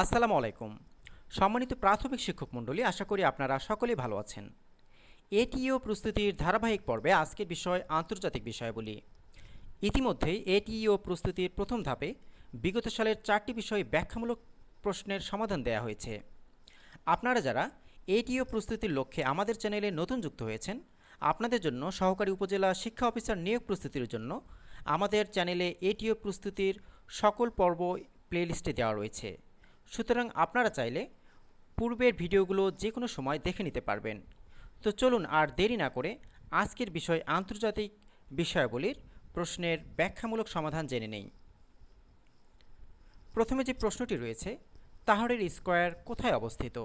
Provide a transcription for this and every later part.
আসসালামু আলাইকুম। সম্মানিত প্রাথমিক শিক্ষক মণ্ডলী, আশা করি আপনারা সকলেই ভালো আছেন। এটিও প্রস্তুতির ধারাবাহিক পর্বে আজকের বিষয় আন্তর্জাতিক বিষয়াবলী। ইতিমধ্যেই এটিও প্রস্তুতির প্রথম ধাপে বিগত সালের চারটি বিষয় ব্যাখ্যামূলক প্রশ্নের সমাধান দেওয়া হয়েছে। আপনারা যারা এটিও প্রস্তুতির লক্ষ্যে আমাদের চ্যানেলে নতুন যুক্ত হয়েছেন, আপনাদের জন্য সহকারী উপজেলা শিক্ষা অফিসার নিয়োগ প্রস্তুতির জন্য আমাদের চ্যানেলে এটিও প্রস্তুতির সকল পর্ব প্লেলিস্টে দেওয়া রয়েছে। সুতরাং আপনারা চাইলে পূর্বের ভিডিওগুলো যে কোনো সময় দেখে নিতে পারবেন। তো চলুন আর দেরি না করে আজকের বিষয় আন্তর্জাতিক বিষয়াবলীর প্রশ্নের ব্যাখ্যামূলক সমাধান জেনে নেই। প্রথমে যে প্রশ্নটি রয়েছে, তাহারের স্কোয়ার কোথায় অবস্থিত?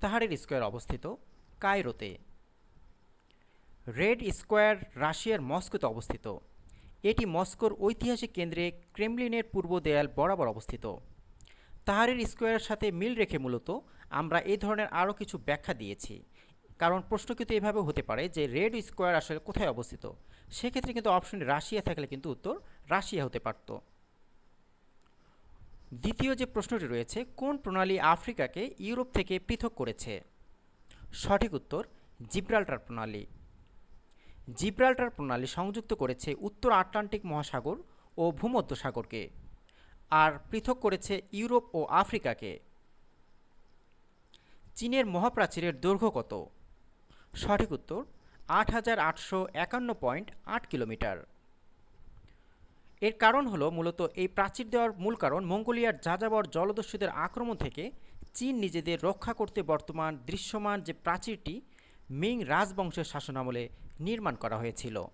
তাহারের স্কোয়ার অবস্থিত কায়রোতে। রেড স্কোয়ার রাশিয়ার মস্কোতে অবস্থিত। এটি মস্কোর ঐতিহাসিক কেন্দ্রে ক্রেমলিনের পূর্ব দেয়াল বরাবর অবস্থিত। তাহারের স্কোয়ারের সাথে মিল রেখে মূলত আমরা এই ধরনের আরও কিছু ব্যাখ্যা দিয়েছি। কারণ প্রশ্ন কিন্তু এভাবে হতে পারে যে রেড স্কোয়ার আসলে কোথায় অবস্থিত? সেক্ষেত্রে কিন্তু অপশন রাশিয়া থাকলে কিন্তু উত্তর রাশিয়া হতে পারত। দ্বিতীয় যে প্রশ্নটি রয়েছে, কোন প্রণালী আফ্রিকাকে ইউরোপ থেকে পৃথক করেছে? সঠিক উত্তর, জিব্রাল্টার প্রণালী। জিব্রাল্টার প্রণালী সংযুক্ত করেছে উত্তর আটলান্টিক মহাসাগর ও ভূমধ্য সাগরকে আর পৃথক করেছে ইউরোপ ও আফ্রিকাকে। চীনের মহাপ্রাচীরের দৈর্ঘ্য কত? সঠিক উত্তর, আট হাজার আটশো একান্ন পয়েন্ট আট কিলোমিটার। এর কারণ হলো মূলত এই প্রাচীর দেওয়ার মূল কারণ মঙ্গোলিয়ার যাযাবর জলদস্যুদের আক্রমণ থেকে চীন নিজেদের রক্ষা করতে বর্তমান দৃশ্যমান যে প্রাচীরটি, মিং রাজবংশের শাসনামলে নির্মাণ করা হয়েছিল।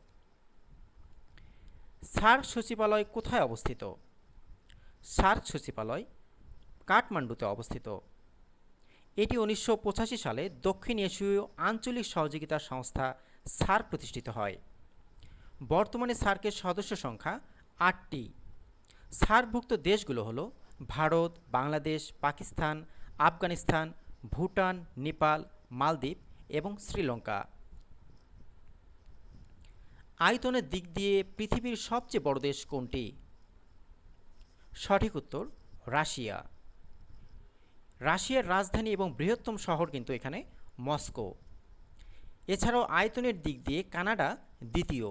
সার সচিবালয় কোথায় অবস্থিত? সার্ক সচিবালয়, কাঠমান্ডুতে অবস্থিত। এটি উনিশশো পঁচাশি সালে দক্ষিণ এশীয় আঞ্চলিক সহযোগিতা সংস্থা সার্ক প্রতিষ্ঠিত হয়। বর্তমানে সার্কের সদস্য সংখ্যা আটটি। সার্কভুক্ত দেশগুলো হল ভারত, বাংলাদেশ, পাকিস্তান, আফগানিস্তান, ভুটান, নেপাল, মালদ্বীপ এবং শ্রীলঙ্কা। আয়তনের দিক দিয়ে পৃথিবীর সবচেয়ে বড় দেশ কোনটি? সঠিক উত্তর, রাশিয়া। রাশিয়ার রাজধানী এবং বৃহত্তম শহর কিন্তু এখানে মস্কো। এছাড়াও আয়তনের দিক দিয়ে কানাডা দ্বিতীয়।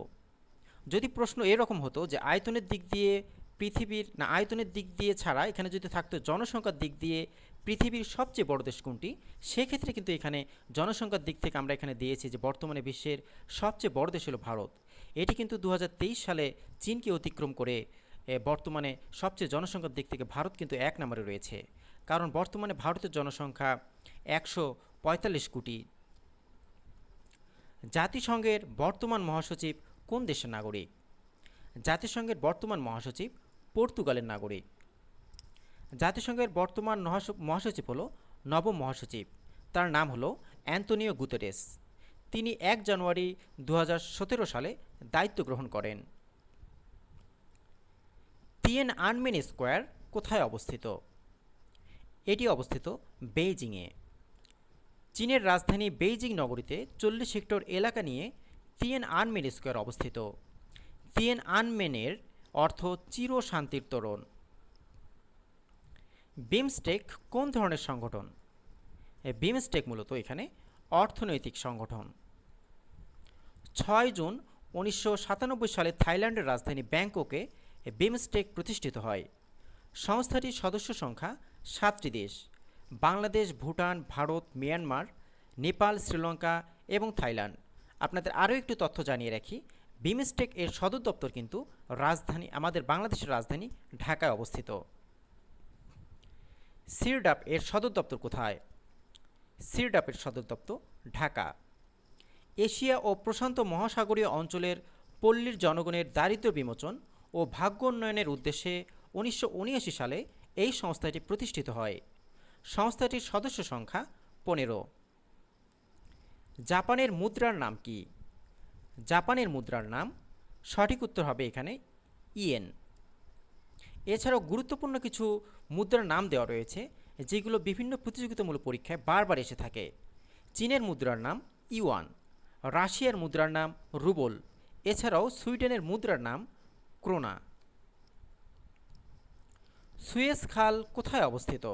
যদি প্রশ্ন এরকম হতো যে আয়তনের দিক দিয়ে পৃথিবীর, না আয়তনের দিক দিয়ে ছাড়া এখানে যদি থাকতো জনসংখ্যার দিক দিয়ে পৃথিবীর সবচেয়ে বড় দেশ কোনটি, সেক্ষেত্রে কিন্তু এখানে জনসংখ্যার দিক থেকে আমরা এখানে দিয়েছি যে বর্তমানে বিশ্বের সবচেয়ে বড় দেশ হলো ভারত। এটি কিন্তু দু হাজার তেইশ সালে চীনকে অতিক্রম করে বর্তমানে সবচেয়ে জনসংখ্যার দিক থেকে ভারত কিন্তু এক নম্বরে রয়েছে। কারণ বর্তমানে ভারতের জনসংখ্যা একশো পঁয়তাল্লিশ কোটি। জাতিসংঘের বর্তমান মহাসচিব কোন দেশের নাগরিক? জাতিসংঘের বর্তমান মহাসচিব পর্তুগালের নাগরিক। জাতিসংঘের বর্তমান মহাস- মহাসচিব হল নবম মহাসচিব। তার নাম হলো অ্যান্তনিও গুতেরেস। তিনি এক জানুয়ারি দু হাজার সতেরো সালে দায়িত্ব গ্রহণ করেন। তিয়েন আনমেন স্কোয়ার কোথায় অবস্থিত? এটি অবস্থিত বেইজিংয়ে। চীনের রাজধানী বেইজিং নগরীতে চল্লিশ হেক্টর এলাকা নিয়ে তিয়েন আনমেন স্কোয়ার অবস্থিত। তিয়েন আনমেনের অর্থ চির শান্তির তোরণ। বিমস্টেক কোন ধরনের সংগঠন? বিমস্টেক মূলত এখানে অর্থনৈতিক সংগঠন। ছয় জুন উনিশশো সাতানব্বই সালে থাইল্যান্ডের রাজধানী ব্যাংককে বিমস্টেক প্রতিষ্ঠিত হয়। সংস্থাটির সদস্য সংখ্যা সাতটি দেশ, বাংলাদেশ, ভুটান, ভারত, মিয়ানমার, নেপাল, শ্রীলঙ্কা এবং থাইল্যান্ড। আপনাদের আরও একটু তথ্য জানিয়ে রাখি, বিমস্টেক এর সদর দপ্তর কিন্তু রাজধানী, আমাদের বাংলাদেশের রাজধানী ঢাকায় অবস্থিত। সিরডাপ এর সদর দপ্তর কোথায়? সিরডাপের সদর দপ্তর ঢাকা। এশিয়া ও প্রশান্ত মহাসাগরীয় অঞ্চলের পল্লীর জনগণের দারিদ্র বিমোচন ও ভাগ্য উন্নয়নের উদ্দেশ্যে উনিশশো উনআশি সালে এই সংস্থাটি প্রতিষ্ঠিত হয়। সংস্থাটির সদস্য সংখ্যা পনেরো। জাপানের মুদ্রার নাম কি? জাপানের মুদ্রার নাম, সঠিক উত্তর হবে এখানে ইয়েন। এছাড়াও গুরুত্বপূর্ণ কিছু মুদ্রার নাম দেওয়া রয়েছে, যেগুলো বিভিন্ন প্রতিযোগিতামূলক পরীক্ষায় বারবার এসে থাকে। চীনের মুদ্রার নাম ইউয়ান, রাশিয়ার মুদ্রার নাম রুবল, এছাড়াও সুইডেনের মুদ্রার নাম ক্রোনা সুয়েজ খাল কোথায় অবস্থিত?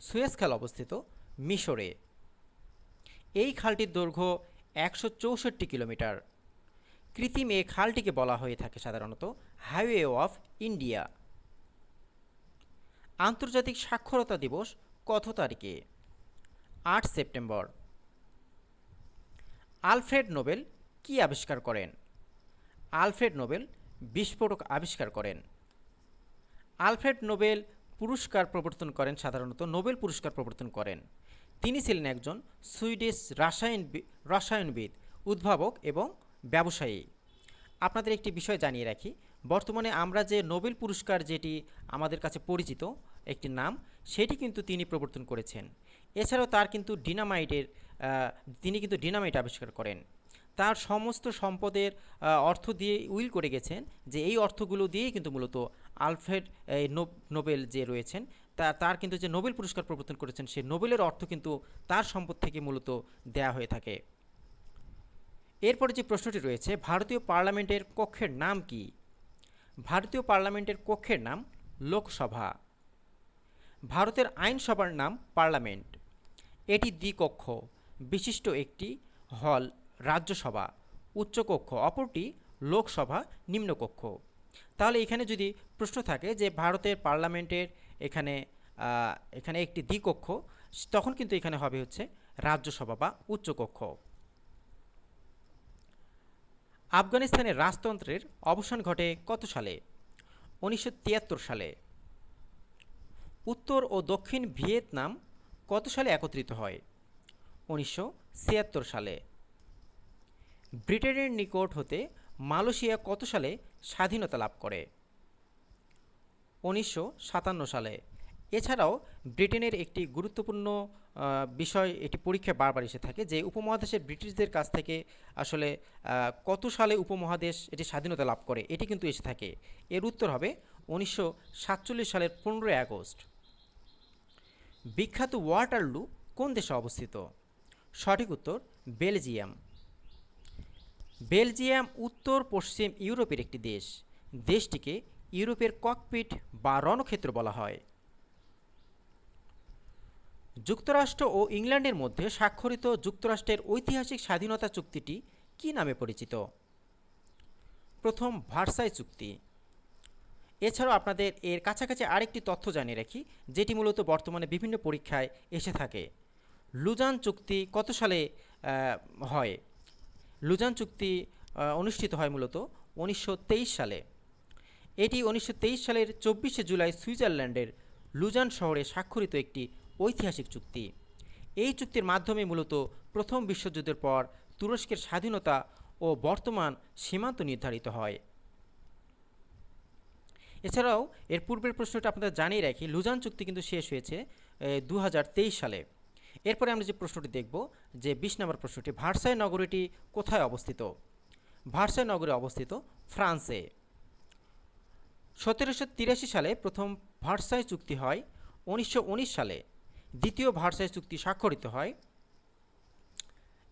সুয়েজ খাল অবস্থিত মিশরে। এই খালটির দৈর্ঘ্য একশো চৌষট্টি কিলোমিটার। কৃত্রিম এ খালটিকে বলা হয়ে থাকে সাধারণত হাইওয়ে অফ ইন্ডিয়া। আন্তর্জাতিক সাক্ষরতা দিবস কত তারিখে? আট সেপ্টেম্বর। আলফ্রেড নোবেল কি আবিষ্কার করেন? আলফ্রেড নোবেল বিস্ফোরক আবিষ্কার করেন। আলফ্রেড নোবেল পুরস্কার প্রবর্তন করেন, সাধারণত নোবেল পুরস্কার প্রবর্তন করেন। তিনি ছিলেন একজন সুইডিশ রাসায়ন রসায়নবিদ, উদ্ভাবক এবং ব্যবসায়ী। আপনাদের একটি বিষয় জানিয়ে রাখি, বর্তমানে আমরা যে নোবেল পুরস্কার যেটি আমাদের কাছে পরিচিত একটি নাম, সেটি কিন্তু তিনি প্রবর্তন করেছেন। এছাড়াও তার কিন্তু ডিনামাইটের তিনি কিন্তু ডিনামাইট আবিষ্কার করেন। তার সমস্ত সম্পদের অর্থ দিয়ে উইল করে গেছেন যে এই অর্থগুলো দিয়েই কিন্তু মূলত আলফ্রেড নোবেল যে রয়েছেন, তা, তার কিন্তু যে নোবেল পুরস্কার প্রবর্তন করেছেন সেই নোবেলের অর্থ কিন্তু তার সম্পদ থেকে মূলত দেয়া হয়ে থাকে। এরপরে যে প্রশ্নটি রয়েছে, ভারতীয় পার্লামেন্টের কক্ষের নাম কি? ভারতীয় পার্লামেন্টের কক্ষের নাম লোকসভা। ভারতের আইনসভার নাম পার্লামেন্ট। এটি দ্বিকক্ষ, বিশিষ্ট একটি হল রাজ্যসভা, উচ্চকক্ষ, অপরটি লোকসভা, নিম্নকক্ষ। তাহলে এখানে যদি প্রশ্ন থাকে যে ভারতের পার্লামেন্টের এখানে এখানে একটি দ্বিকক্ষ, তখন কিন্তু এখানে হবে হচ্ছে রাজ্যসভা বা উচ্চকক্ষ। আফগানিস্তানের রাজতন্ত্রের অবসান ঘটে কত সালে? উনিশশো তিয়াত্তর সালে। উত্তর ও দক্ষিণ ভিয়েতনাম কত সালে একত্রিত হয়? উনিশশো ছিয়াত্তর সালে। ব্রিটেনের নিকট হতে মালয়েশিয়া কত সালে স্বাধীনতা লাভ করে? উনিশশো সাতান্ন সালে। এছাড়াও ব্রিটেনের একটি গুরুত্বপূর্ণ বিষয়, এটি পরীক্ষা বারবার এসে থাকে যে উপমহাদেশের ব্রিটিশদের কাছ থেকে আসলে কত সালে উপমহাদেশ এটি স্বাধীনতা লাভ করে, এটি কিন্তু এসে থাকে। এর উত্তর হবে উনিশশো সাতচল্লিশ সালের পনেরোই আগস্ট। বিখ্যাত ওয়াটারলু কোন দেশে অবস্থিত? সঠিক উত্তর, বেলজিয়াম। বেলজিয়াম উত্তর পশ্চিম ইউরোপের একটি দেশ। দেশটিকে ইউরোপের ককপিট বা রণক্ষেত্র বলা হয়। যুক্তরাষ্ট্র ও ইংল্যান্ডের মধ্যে স্বাক্ষরিত যুক্তরাষ্ট্রের ঐতিহাসিক স্বাধীনতা চুক্তিটি কি নামে পরিচিত? প্রথম ভার্সাই চুক্তি। এছাড়াও আপনাদের এর কাছাকাছি আরেকটি তথ্য জানিয়ে রাখি, যেটি মূলত বর্তমানে বিভিন্ন পরীক্ষায় এসে থাকে। লুজান চুক্তি কত সালে হয়? লুজান চুক্তি অনুষ্ঠিত হয় মূলত উনিশশো তেইশ সালে। এটি উনিশশো তেইশ সালের চব্বিশে জুলাই সুইজারল্যান্ডের লুজান শহরে স্বাক্ষরিত একটি ঐতিহাসিক চুক্তি। এই চুক্তির মাধ্যমে মূলত প্রথম বিশ্বযুদ্ধের পর তুরস্কের স্বাধীনতা ও বর্তমান সীমান্ত নির্ধারিত হয়। এছাড়াও এর পূর্বের প্রশ্নটা আপনাদের জানিয়ে রাখি, লুজান চুক্তি কিন্তু শেষ হয়েছে দু হাজার তেইশ সালে। এরপরে আমরা যে প্রশ্নটি দেখব যে বিশ নম্বর প্রশ্নটি, ভার্সাই নগরীটি কোথায় অবস্থিত? ভার্সাই নগরে অবস্থিত ফ্রান্সে। সতেরোশো তিরাশি সালে প্রথম ভার্সাই চুক্তি হয়, উনিশশো উনিশ সালে। দ্বিতীয় ভার্সাই চুক্তি স্বাক্ষরিত হয়।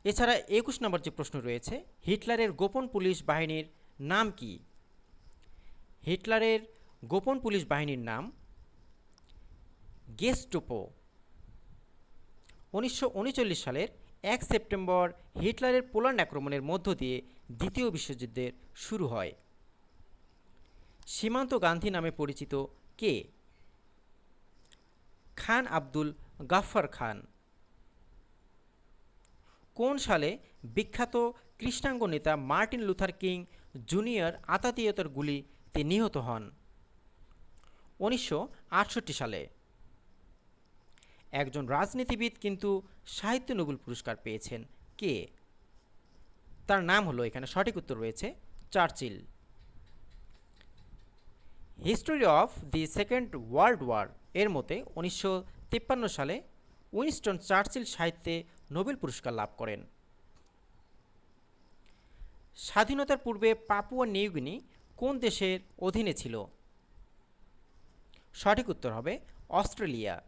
এছাড়া একুশ নম্বর যে প্রশ্ন রয়েছে, হিটলারের গোপন পুলিশ বাহিনীর নাম কি? হিটলারের গোপন পুলিশ বাহিনীর নাম গেস্টোপো। উনিশশো উনচল্লিশ সালের এক সেপ্টেম্বর হিটলারের পোল্যান্ড আক্রমণের মধ্য দিয়ে দ্বিতীয় বিশ্বযুদ্ধের শুরু হয়। সীমান্ত গান্ধী নামে পরিচিত কে? খান আব্দুল গাফফার খান। কোন সালে বিখ্যাত কৃষ্ণাঙ্গ নেতা মার্টিন লুথার কিং জুনিয়র আতাতীয়তার গুলিতে নিহত হন? উনিশশো আটষট্টি সালে। একজন রাজনীতিবিদ কিন্তু সাহিত্য নোবেল পুরস্কার পেয়েছেন। কে? তার নাম হলো, এখানে সঠিক উত্তর রয়েছে, Churchill. History of the second world war এর মতে উনিশশো তিপ্পান্ন সালে উইনস্টন চার্চিল সাহিত্যে নোবেল পুরস্কার লাভ করেন। স্বাধীনতার পূর্বে পাপুয়া নিউগিনি কোন দেশের অধীনে ছিল? সঠিক উত্তর হবে অস্ট্রেলিয়া।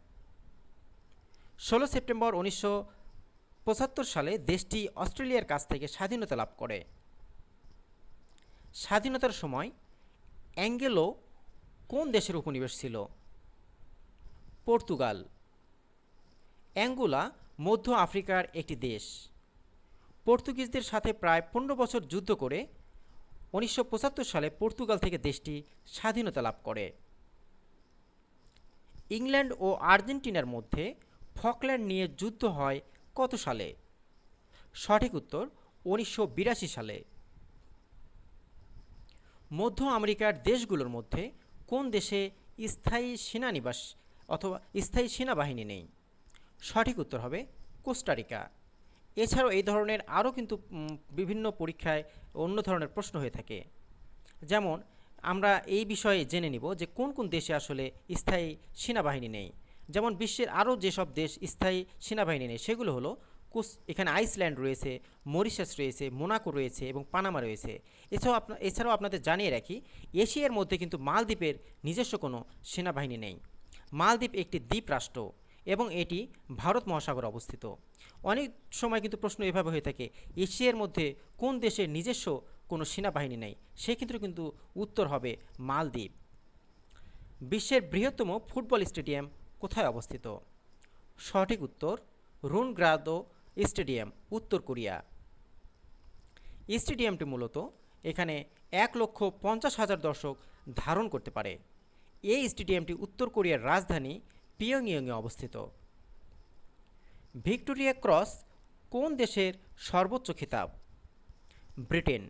ষোলো সেপ্টেম্বর উনিশশো পঁচাত্তর সালে দেশটি অস্ট্রেলিয়ার কাছ থেকে স্বাধীনতা লাভ করে। স্বাধীনতার সময় অ্যাঙ্গেলো কোন দেশের উপনিবেশ ছিল? পর্তুগাল। অ্যাঙ্গুলা মধ্য আফ্রিকার একটি দেশ। পর্তুগিজদের সাথে প্রায় পনেরো বছর যুদ্ধ করে উনিশশো পঁচাত্তর সালে পর্তুগাল থেকে দেশটি স্বাধীনতা লাভ করে। ইংল্যান্ড ও আর্জেন্টিনার মধ্যে ফকল্যান্ড নিয়ে যুদ্ধ হয় কত সালে? সঠিক উত্তর উনিশশো বিরাশি সালে। মধ্য আমেরিকার দেশগুলোর মধ্যে কোন দেশে স্থায়ী সেনানিবাস অথবা স্থায়ী সেনাবাহিনী নেই? সঠিক উত্তর হবে কোস্টারিকা এছাড়াও এই ধরনের আরও কিন্তু বিভিন্ন পরীক্ষায় অন্য ধরনের প্রশ্ন হয়ে থাকে। যেমন, আমরা এই বিষয়ে জেনে নিব যে কোন কোন দেশে আসলে স্থায়ী সেনাবাহিনী নেই। যেমন বিশ্বের আরও যেসব দেশ স্থায়ী সেনাবাহিনী নেই, সেগুলো হলো কুস, এখানে আইসল্যান্ড রয়েছে, মরিশাস রয়েছে, মোনাকো রয়েছে এবং পানামা রয়েছে। এছাড়াও আপনা, এছাড়াও আপনাদের জানিয়ে রাখি, এশিয়ার মধ্যে কিন্তু মালদ্বীপের নিজস্ব কোনো সেনাবাহিনী নেই। মালদ্বীপ একটি দ্বীপ রাষ্ট্র এবং এটি ভারত মহাসাগরে অবস্থিত। অনেক সময় কিন্তু প্রশ্ন এভাবে হয়ে থাকে, এশিয়ার মধ্যে কোন দেশের নিজস্ব কোনো সেনাবাহিনী নেই? সেক্ষেত্রে কিন্তু উত্তর হবে মালদ্বীপ। বিশ্বের বৃহত্তম ফুটবল স্টেডিয়াম কোথায় অবস্থিত? সঠিক উত্তর, রুনগ্রাদো স্টেডিয়াম, উত্তর কোরিয়া। স্টেডিয়ামটি মূলত এখানে এক লক্ষ পঞ্চাশ হাজার দর্শক ধারণ করতে পারে। এই স্টেডিয়ামটি উত্তর কোরিয়ার রাজধানী পিয়ংইয়ংয়ে অবস্থিত। ভিক্টোরিয়া ক্রস কোন দেশের সর্বোচ্চ খেতাব? ব্রিটেন।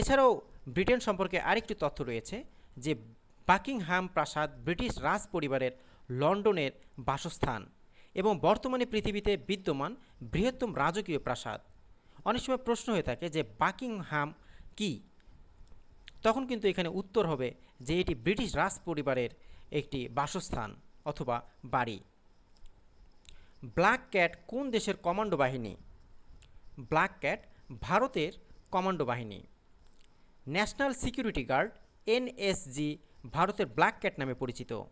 এছাড়াও ব্রিটেন সম্পর্কে আরেকটি তথ্য রয়েছে যে বাকিংহাম প্রাসাদ ব্রিটিশ রাজ পরিবারের লন্ডনের বাসস্থান এবং বর্তমানে পৃথিবীতে বিদ্যমান বৃহত্তম রাজকীয় প্রাসাদ। অনেক সময় প্রশ্ন হয়ে থাকে যে বাকিংহাম কি? তখন কিন্তু এখানে উত্তর হবে যে এটি ব্রিটিশ রাজ পরিবারের একটি বাসস্থান অথবা বাড়ি। ব্ল্যাক ক্যাট কোন দেশের কমান্ডো বাহিনী? ব্ল্যাক ক্যাট ভারতের কমান্ডো বাহিনী। ন্যাশনাল সিকিউরিটি গার্ড এনএসজি ভারতের ব্ল্যাক ক্যাট নামে পরিচিত।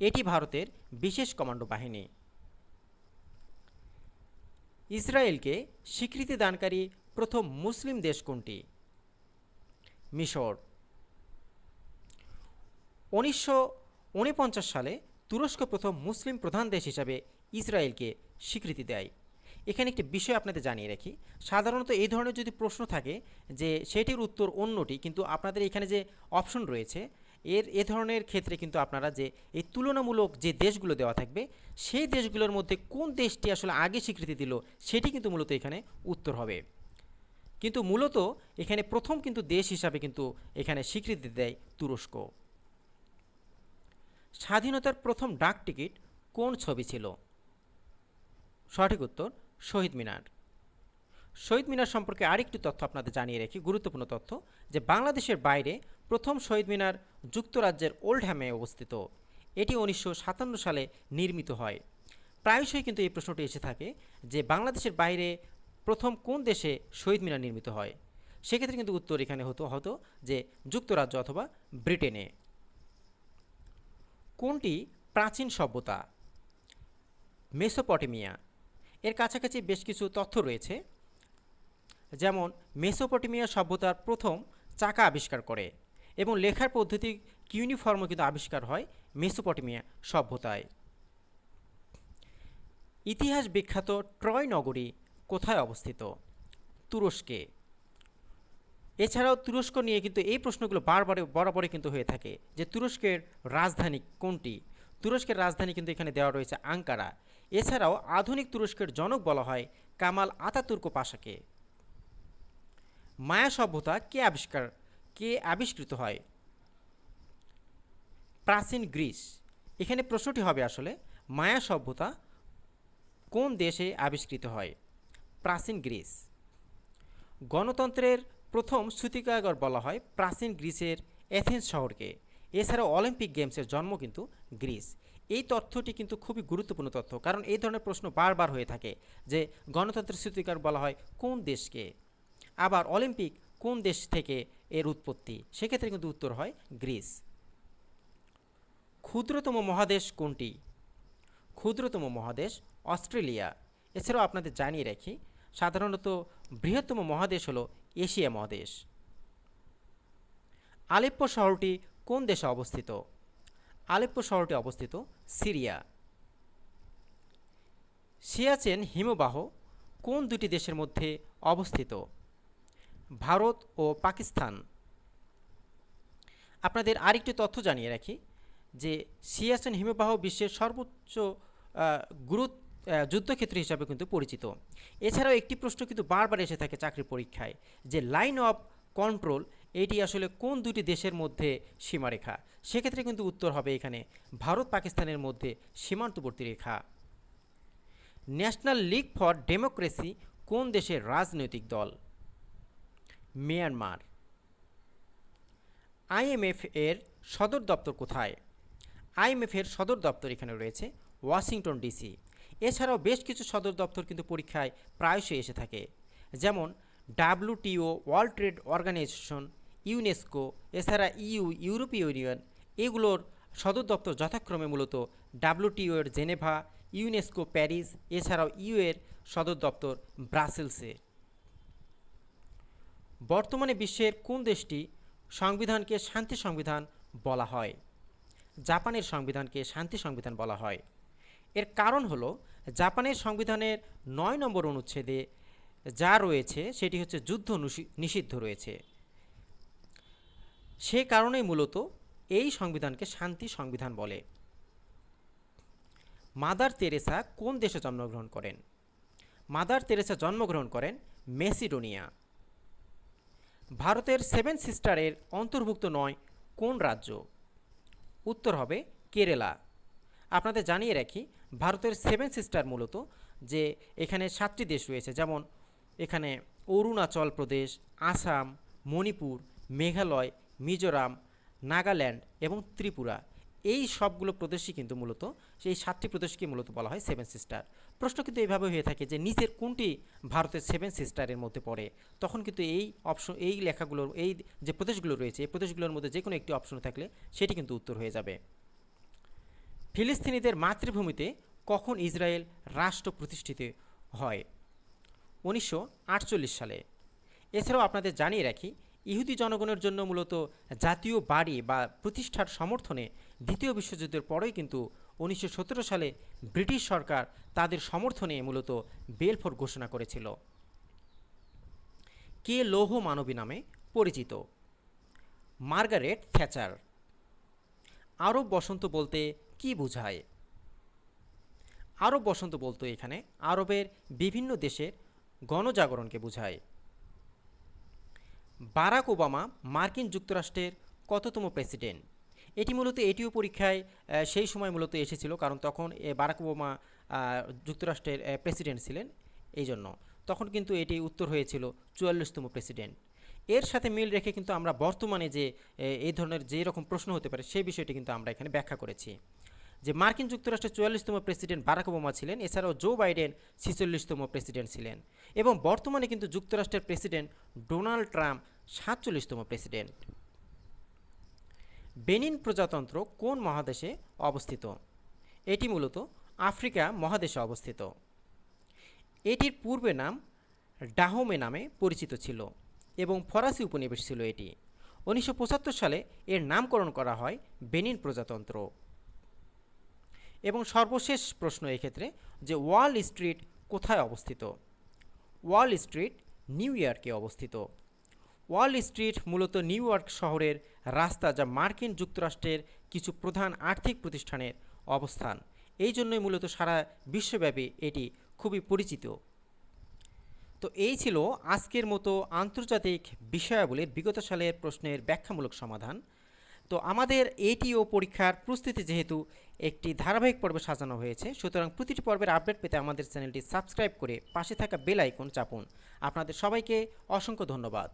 এটি ভারতের বিশেষ কমান্ডো বাহিনী। ইসরায়েলকে স্বীকৃতি দানকারী প্রথম মুসলিম দেশ কোনটি? মিশর। উনিশশো উনপঞ্চাশ সালে তুরস্ক প্রথম মুসলিম প্রধান দেশ হিসাবে ইসরায়েলকে স্বীকৃতি দেয়। এখানে একটি বিষয় আপনাদের জানিয়ে রাখি। সাধারণত এই ধরনের যদি প্রশ্ন থাকে যে সেটির উত্তর অন্যটি, কিন্তু আপনাদের এখানে যে অপশন রয়েছে এর, এ ধরনের ক্ষেত্রে কিন্তু আপনারা যে এই তুলনামূলক যে দেশগুলো দেওয়া থাকবে, সেই দেশগুলোর মধ্যে কোন দেশটি আসলে আগে স্বীকৃতি দিল, সেটি কিন্তু মূলত এখানে উত্তর হবে। কিন্তু মূলত এখানে প্রথম কিন্তু দেশ হিসাবে কিন্তু এখানে স্বীকৃতি দেয় তুরস্ক। স্বাধীনতার প্রথম ডাক টিকিট কোন ছবি ছিল? সঠিক উত্তর, শহীদ মিনার। শহীদ মিনার সম্পর্কে আরেকটি তথ্য আপনাদের জানিয়ে রাখি, গুরুত্বপূর্ণ তথ্য, যে বাংলাদেশের বাইরে প্রথম শহীদ মিনার যুক্তরাজ্যের ওল্ডহ্যামে অবস্থিত। এটি উনিশশো সাতান্ন সালে নির্মিত হয়। প্রায়শই কিন্তু এই প্রশ্নটি এসে থাকে যে বাংলাদেশের বাইরে প্রথম কোন দেশে শহীদ মিনার নির্মিত হয়? সেক্ষেত্রে কিন্তু উত্তর এখানে হতো হতো যে যুক্তরাজ্য অথবা ব্রিটেনে। কোনটি প্রাচীন সভ্যতা? মেসোপটেমিয়া। এর কাছাকাছি বেশ কিছু তথ্য রয়েছে। যেমন মেসোপটেমিয়া সভ্যতার প্রথম চাকা আবিষ্কার করে এবং লেখার পদ্ধতি কিউনিফর্মও কিন্তু আবিষ্কার হয় মেসোপটেমিয়া সভ্যতায়। ইতিহাস বিখ্যাত ট্রয় নগরী কোথায় অবস্থিত? তুরস্কে। এছাড়াও তুরস্ক নিয়ে কিন্তু এই প্রশ্নগুলো বারবার বরাবরই কিন্তু হয়ে থাকে যে তুরস্কের রাজধানী কোনটি? তুরস্কের রাজধানী কিন্তু এখানে দেওয়া রয়েছে আঙ্কারা। এছাড়াও আধুনিক তুরস্কের জনক বলা হয় কামাল আতাতুর্ক পাশাকে। মায়া সভ্যতা কে আবিষ্কার, কে আবিষ্কৃত হয়? প্রাচীন গ্রিস। এখানে প্রশ্নটি হবে আসলে মায়া সভ্যতা কোন দেশে আবিষ্কৃত হয়? প্রাচীন গ্রিস। গণতন্ত্রের প্রথম সূতিকাগর বলা হয় প্রাচীন গ্রিসের এথেন্স শহরকে। এছাড়াও অলিম্পিক গেমসের জন্ম কিন্তু গ্রিস। এই তথ্যটি কিন্তু খুবই গুরুত্বপূর্ণ তথ্য, কারণ এই ধরনের প্রশ্ন বারবার হয়ে থাকে যে গণতন্ত্রের সূতিকার বলা হয় কোন দেশকে। আবার অলিম্পিক কোন দেশ থেকে এর উৎপত্তি? সেক্ষেত্রে কিন্তু উত্তর হয় গ্রিস। ক্ষুদ্রতম মহাদেশ কোনটি? ক্ষুদ্রতম মহাদেশ অস্ট্রেলিয়া। এছাড়াও আপনাদের জানিয়ে রাখি, সাধারণত বৃহত্তম মহাদেশ হলো এশিয়া মহাদেশ। আলেপ্পো শহরটি কোন দেশে অবস্থিত? আলেপ্পো শহরটি অবস্থিত সিরিয়া। সিয়াচেন হিমবাহ কোন দুটি দেশের মধ্যে অবস্থিত? ভারত ও পাকিস্তান। আপনাদের আরেকটি তথ্য জানিয়ে রাখি যে সিয়াচেন হিমবাহ বিশ্বের সর্বোচ্চ গুরুত্ব যুদ্ধক্ষেত্র হিসাবে কিন্তু পরিচিত। এছাড়াও একটি প্রশ্ন কিন্তু বারবার এসে থাকে চাকরির পরীক্ষায় যে লাইন অফ কন্ট্রোল, এটি আসলে কোন দুটি দেশের মধ্যে সীমারেখা? সেক্ষেত্রে কিন্তু উত্তর হবে এখানে ভারত, পাকিস্তানের মধ্যে সীমান্তবর্তী রেখা। ন্যাশনাল লীগ ফর ডেমোক্রেসি, কোন দেশের রাজনৈতিক দল? মিয়ানমার। আইএমএফ এর সদর দপ্তর কোথায়? আইএমএফ এর সদর দপ্তর এখানে রয়েছে ওয়াশিংটন ডিসি। এছাড়াও বেশ কিছু সদর দপ্তর কিন্তু পরীক্ষায় প্রায়শই এসে থাকে। যেমন WTO, World Trade Organization, UNESCO, এছাড়া ইউ, ইউরোপীয় ইউনিয়ন, এগুলোর সদর দপ্তর যথাক্রমে মূলত ডাব্লিউটিও এর জেনেভা, ইউনেস্কো প্যারিস, এছাড়াও ইউ এর সদর দপ্তর ব্রাসেলসে। বর্তমানে বিশ্বের কোন দেশটি সংবিধানকে শান্তি সংবিধান বলা হয়? জাপানের সংবিধানকে শান্তি সংবিধান বলা হয়। এর কারণ হলো, জাপানের সংবিধানের নয় নম্বর অনুচ্ছেদে যা রয়েছে, সেটি হচ্ছে যুদ্ধ নিষিদ্ধ রয়েছে। সে কারণেই মূলত এই সংবিধানকে শান্তি সংবিধান বলে। মাদার তেরেসা কোন দেশে জন্মগ্রহণ করেন? মাদার তেরেসা জন্মগ্রহণ করেন মেসিডোনিয়া। ভারতের সেভেন সিস্টারের অন্তর্ভুক্ত নয় কোন রাজ্য? উত্তর হবে কেরালা। আপনাদের জানিয়ে রাখি, ভারতের সেভেন সিস্টার মূলত যে এখানে সাতটি দেশ রয়েছে, যেমন এখানে অরুণাচল প্রদেশ, আসাম, মণিপুর, মেঘালয়, মিজোরাম, নাগাল্যান্ড এবং ত্রিপুরা। এই সবগুলো প্রদেশই কিন্তু মূলত, সেই সাতটি প্রদেশকে মূলত বলা হয় সেভেন সিস্টার। প্রশ্ন কিন্তু এইভাবে হয়ে থাকে যে নিচের কোনটি ভারতের সেভেন সিস্টারের মধ্যে পড়ে? তখন কিন্তু এই অপশন, এই লেখাগুলোর এই যে প্রদেশগুলো রয়েছে, এই প্রদেশগুলোর মধ্যে যে কোনো একটি অপশন থাকলে সেটি কিন্তু উত্তর হয়ে যাবে। ফিলিস্তিনিদের মাতৃভূমিতে কখন ইসরায়েল রাষ্ট্র প্রতিষ্ঠিত হয়? উনিশশো আটচল্লিশ সালে। এছাড়াও আপনাদের জানিয়ে রাখি, ইহুদি জনগণের জন্য মূলত জাতীয় বাড়ি বা প্রতিষ্ঠার সমর্থনে দ্বিতীয় বিশ্বযুদ্ধের পরেই কিন্তু উনিশশো সতেরো সালে ব্রিটিশ সরকার তাদের সমর্থনে মূলত বেলফোর ঘোষণা করেছিল। কে লৌহ মানবী নামে পরিচিত? Margaret Thatcher. আরব বসন্ত বলতে কি বোঝায়? আরব বসন্ত বলতে এখানে আরবের বিভিন্ন দেশের গণজাগরণকে বোঝায়। বারাক ওবামা মার্কিন যুক্তরাষ্ট্রের কততম প্রেসিডেন্ট? এটি মূলত এটিও পরীক্ষায় সেই সময় মূলত এসেছিল কারণ তখন বারাক ওবামা যুক্তরাষ্ট্রের প্রেসিডেন্ট ছিলেন এই জন্য তখন কিন্তু এটি উত্তর হয়েছিল চুয়াল্লিশতম প্রেসিডেন্ট। এর সাথে মিল রেখে কিন্তু আমরা বর্তমানে যে এই ধরনের যে রকম প্রশ্ন হতে পারে সেই বিষয়টি কিন্তু আমরা এখানে ব্যাখ্যা করেছি। যে মার্কিন যুক্তরাষ্ট্রের চুয়াল্লিশতম প্রেসিডেন্ট বারাক ওবামা ছিলেন, এছাড়াও জো বাইডেন ছিচল্লিশতম প্রেসিডেন্ট ছিলেন এবং বর্তমানে কিন্তু যুক্তরাষ্ট্রের প্রেসিডেন্ট ডোনাল্ড ট্রাম্প সাতচল্লিশতম প্রেসিডেন্ট। বেনিন প্রজাতন্ত্র কোন মহাদেশে অবস্থিত? এটি মূলত আফ্রিকা মহাদেশে অবস্থিত। এটির পূর্বে নাম ডাহোমে নামে পরিচিত ছিল এবং ফরাসি উপনিবেশ ছিল এটি। উনিশশো পঁচাত্তর সালে এর নামকরণ করা হয় বেনিন প্রজাতন্ত্র। এবং সর্বশেষ প্রশ্ন এক্ষেত্রে যে ওয়াল স্ট্রিট কোথায় অবস্থিত? ওয়াল স্ট্রিট নিউ ইয়র্কে অবস্থিত। ওয়াল স্ট্রিট মূলত নিউ ইয়র্ক শহরের রাস্তা যা মার্কিন যুক্তরাষ্ট্রের কিছু প্রধান আর্থিক প্রতিষ্ঠানের অবস্থান। এই জন্যই মূলত সারা বিশ্বব্যাপী এটি খুবই পরিচিত। তো এই ছিল আজকের মতো আন্তর্জাতিক বিষয়াবলীর বিগত সালের প্রশ্নের ব্যাখ্যামূলক সমাধান। তো আমাদের এটিও পরীক্ষার প্রস্তুতি যেহেতু একটি ধারাবাহিক পর্বে সাজানো হয়েছে, সুতরাং প্রতিটি পর্বের আপডেট পেতে আমাদের চ্যানেলটি সাবস্ক্রাইব করে পাশে থাকা বেল আইকন চাপুন। আপনাদের সবাইকে অসংখ্য ধন্যবাদ।